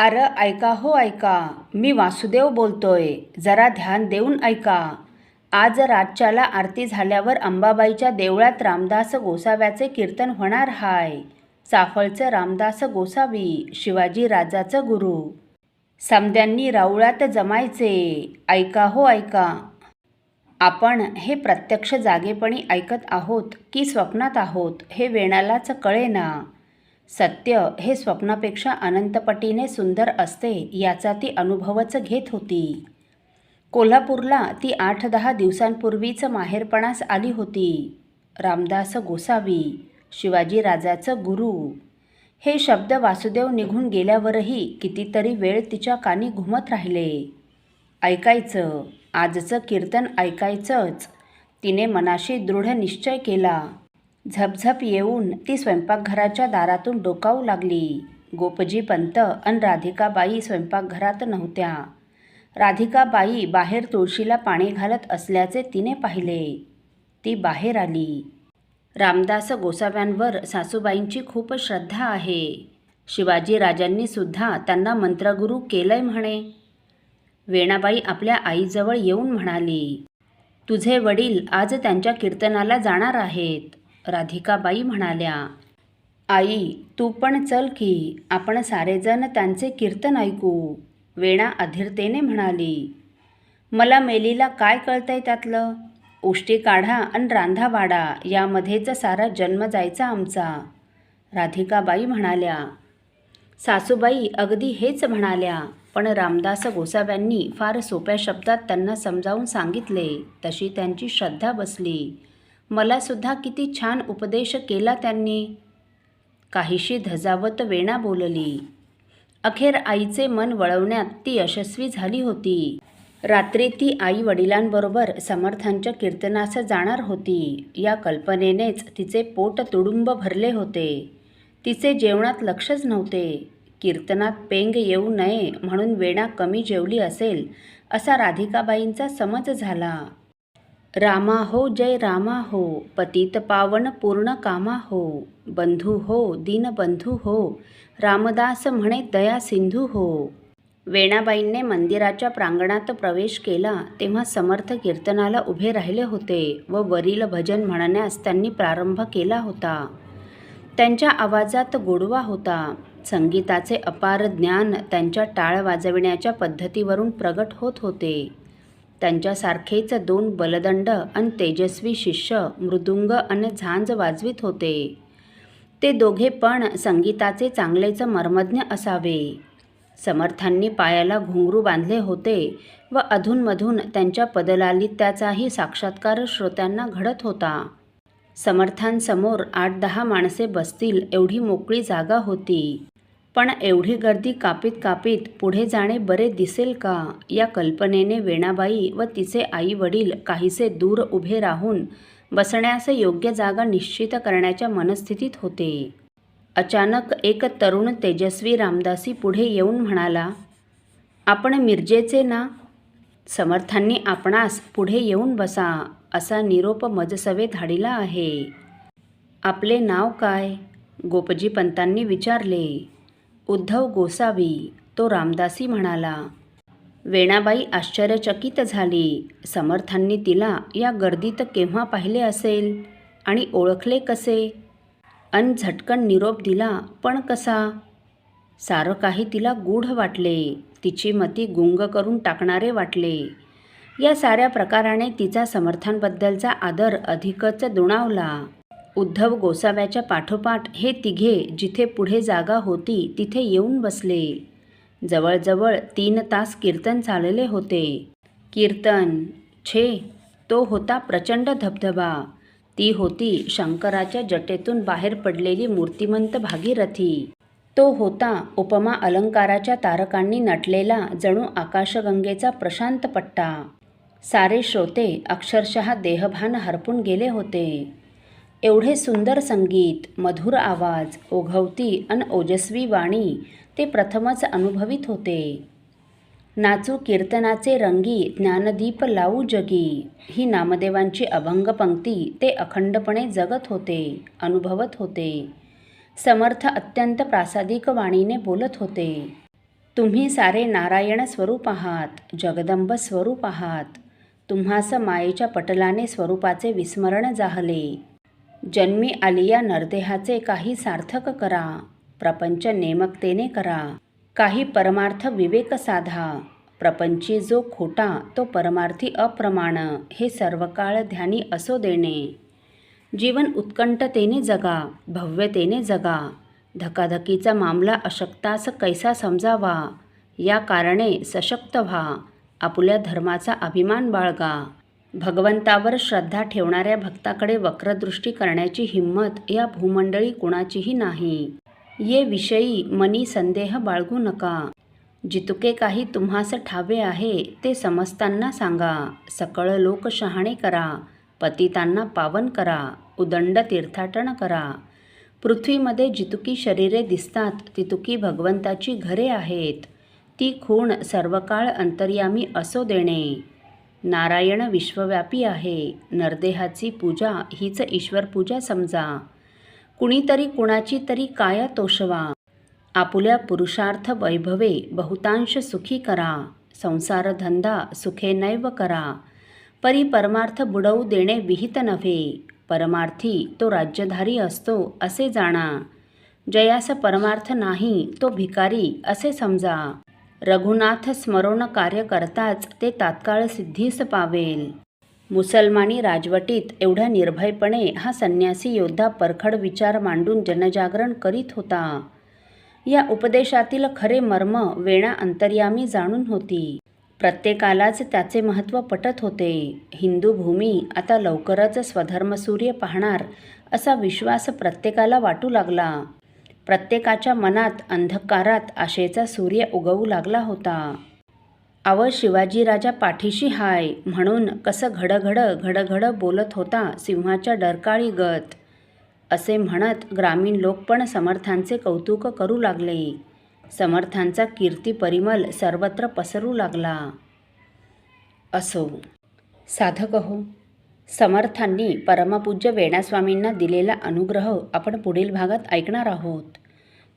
अरे ऐका हो ऐका मी वासुदेव बोलतोय जरा ध्यान देऊन ऐका. आज रातच्याला आरती झाल्यावर अंबाबाईच्या देवळात रामदास गोसाव्याचे कीर्तन होणार हाय. चाफळचं रामदास गोसावी शिवाजी राजाचं गुरु. समद्यांनी राऊळात जमायचे ऐका हो ऐका. आपण हे प्रत्यक्ष जागेपणी ऐकत आहोत की स्वप्नात आहोत हे वेणालाच कळेना. सत्य हे स्वप्नापेक्षा अनंतपटीने सुंदर असते याचा ती अनुभवच घेत होती. कोल्हापूरला ती आठ दहा दिवसांपूर्वीच माहेरपणास आली होती. रामदास गोसावी शिवाजी राजाचं गुरु. हे शब्द वासुदेव निघून गेल्यावरही कितीतरी वेळ तिच्या कानी घुमत राहिले. ऐकायचं आजचं कीर्तन ऐकायचंच. तिने मनाशी दृढ निश्चय केला. झपझप येऊन ती स्वयंपाकघराच्या दारातून डोकावू लागली. गोपजी पंत अन राधिकाबाई स्वयंपाकघरात नव्हत्या. राधिकाबाई बाहेर तुळशीला पाणी घालत असल्याचे तिने पाहिले. ती बाहेर आली. रामदास गोसाव्यांवर सासूबाईंची खूप श्रद्धा आहे. शिवाजी राजांनी सुद्धा त्यांना मंत्रगुरू केलंय म्हणे. वेणाबाई आपल्या आईजवळ येऊन म्हणाली तुझे वडील आज त्यांच्या कीर्तनाला जाणार आहेत. राधिकाबाई म्हणाल्या आई तू पण चल की आपण सारेजण त्यांचे कीर्तन ऐकू वेणा अधीरतेने म्हणाली. मला मेलीला काय कळतंय त्यातलं? उष्टी काढा आणि रांधा वाडा यामध्येच सारा जन्म जायचा आमचा. राधिकाबाई म्हणाल्या. सासूबाई अगदी हेच म्हणाल्या पण रामदास गोसाव्यांनी फार सोप्या शब्दात त्यांना समजावून सांगितले तशी त्यांची श्रद्धा बसली. मलासुद्धा किती छान उपदेश केला त्यांनी. काहीशी धजावत वेणा बोलली. अखेर आईचे मन वळवण्यात ती यशस्वी झाली होती. रात्री ती आई वडिलांबरोबर समर्थांच्या कीर्तनास जाणार होती. या कल्पनेनेच तिचे पोट तुडुंब भरले होते. तिचे जेवणात लक्षच नव्हते. कीर्तनात पेंग येऊ नये म्हणून वेणा कमी जेवली असेल असा राधिकाबाईंचा समज झाला. रामा हो जय रामा हो। पतित पावन पूर्ण कामा हो। बंधू हो दीनबंधू हो। रामदास म्हणे दया सिंधू हो। वेणाबाईंनी मंदिराच्या प्रांगणात प्रवेश केला तेव्हा समर्थ कीर्तनाला उभे राहिले होते व वरील भजन म्हणण्यास त्यांनी प्रारंभ केला होता. त्यांच्या आवाजात गोडवा होता. संगीताचे अपार ज्ञान त्यांच्या टाळ वाजविण्याच्या पद्धतीवरून प्रगट होत होते. त्यांच्यासारखेच दोन बलदंड आणि तेजस्वी शिष्य मृदुंग आणि झांज वाजवित होते. ते दोघे पण संगीताचे चांगलेच मर्मज्ञ असावे. समर्थांनी पायाला घुंगरू बांधले होते व अधूनमधून त्यांच्या पदलालित्याचाही साक्षात्कार श्रोत्यांना घडत होता. समर्थांसमोर आठ दहा माणसे बसतील एवढी मोकळी जागा होती. पण एवढी गर्दी कापीत कापीत पुढे जाणे बरे दिसेल का? या कल्पनेने वेणाबाई व तिचे आई वडील काहीसे दूर उभे राहून बसण्यास योग्य जागा निश्चित करण्याच्या मनस्थितीत होते. अचानक एक तरुण तेजस्वी रामदासी पुढे येऊन म्हणाला आपण मिरजेचे ना? समर्थांनी आपणास पुढे येऊन बसा असा निरोप मजसवे धाडीला आहे. आपले नाव काय? गोपजी पंतांनी विचारले. उद्धव गोसावी तो रामदासी म्हणाला वेणाबाई आश्चर्यचकित झाली. समर्थांनी तिला या गर्दीत केव्हा पाहिले असेल? आणि ओळखले कसे? अन झटकन निरोप दिला पण कसा? सारं काही तिला गूढ वाटले. तिची मती गुंग करून टाकणारे वाटले. या साऱ्या प्रकाराने तिचा समर्थांबद्दलचा आदर अधिकच दुणावला. उद्धव गोसाव्याच्या पाठोपाठ हे तिघे जिथे पुढे जागा होती तिथे येऊन बसले. जवळजवळ तीन तास कीर्तन चालले होते. कीर्तन छे तो होता प्रचंड धबधबा. ती होती शंकराच्या जटेतून बाहेर पडलेली मूर्तिमंत भागीरथी. तो होता उपमा अलंकाराच्या तारकांनी नटलेला जणू आकाशगंगेचा प्रशांत पट्टा. सारे श्रोते अक्षरशः देहभान हरपून गेले होते. एवढे सुंदर संगीत मधुर आवाज ओघवती अन ओजस्वी वाणी ते प्रथमच अनुभवित होते. नाचू कीर्तनाचे रंगी ज्ञानदीप लावू जगी ही नामदेवांची अभंग पंक्ती ते अखंडपणे जगत होते अनुभवत होते. समर्थ अत्यंत प्रासादिक वाणीने बोलत होते. तुम्ही सारे नारायण स्वरूप आहात जगदंब स्वरूप आहात. तुम्हास मायेच्या पटलाने स्वरूपाचे विस्मरण जाहले. जन्मी आलिया नरदेहाचे काही सार्थक करा. प्रपंच नेमकतेने करा. काही परमार्थ विवेक साधा. प्रपंची जो खोटा तो परमार्थी अप्रमाण हे सर्व काळ ध्यानी असो देणे. जीवन उत्कंठतेने जगा भव्यतेने जगा. धकाधकीचा मामला अशक्तास कैसा समजावा? या कारणे सशक्त व्हा. आपल्या धर्माचा अभिमान बाळगा. भगवंतावर श्रद्धा ठेवणाऱ्या भक्ताकडे वक्रदृष्टी करण्याची हिंमत या भूमंडळी कुणाचीही नाही. ये विषयी मनी संदेह बाळगू नका. जितुके काही तुम्हास ठावे आहे ते समजताना सांगा. सकळ लोक शहाणे करा. पतितांना पावन करा. उदंड तीर्थाटन करा. पृथ्वीमध्ये जितुकी शरीरे दिसतात तितुकी भगवंताची घरे आहेत. ती खूण सर्वकाळ अंतर्यामी असो देणे. नारायण विश्वव्यापी आहे. नरदेहाची पूजा हीच ईश्वर पूजा समजा. कुणीतरी कुणाची तरी काया तोषवा. आपुल्या पुरुषार्थ वैभवे बहुतांश सुखी करा. संसार धंदा सुखे नैव करा. परी परमार्थ बुडवू देणे विहित नव्हे. परमार्थी तो राज्यधारी असतो असे जाणा. जयास परमार्थ नाही तो भिकारी असे समजा. रघुनाथ स्मरण कार्य करताच ते तात्काळ सिद्धीस पावेल. मुसलमानी राजवटीत एवढ्या निर्भयपणे हा संन्यासी योद्धा परखड विचार मांडून जनजागरण करीत होता. या उपदेशातील खरे मर्म वेणा अंतर्यामी जाणून होती. प्रत्येकालाच त्याचे महत्त्व पटत होते. हिंदू भूमी आता लवकरच स्वधर्मसूर्य पाहणार असा विश्वास प्रत्येकाला वाटू लागला. प्रत्येकाच्या मनात अंधकारात आशेचा सूर्य उगवू लागला होता. अव शिवाजीराजा पाठीशी हाय म्हणून कसं घडघड घडघड बोलत होता सिंहाच्या डरकाळी गत. असे म्हणत ग्रामीण लोक पण समर्थांचे कौतुक करू लागले. समर्थांचा कीर्ती परिमल सर्वत्र पसरू लागला. असो. साधक हो. समर्थांनी परमपूज्य वेणास्वामींना दिलेला अनुग्रह आपण पुढील भागात ऐकणार आहोत.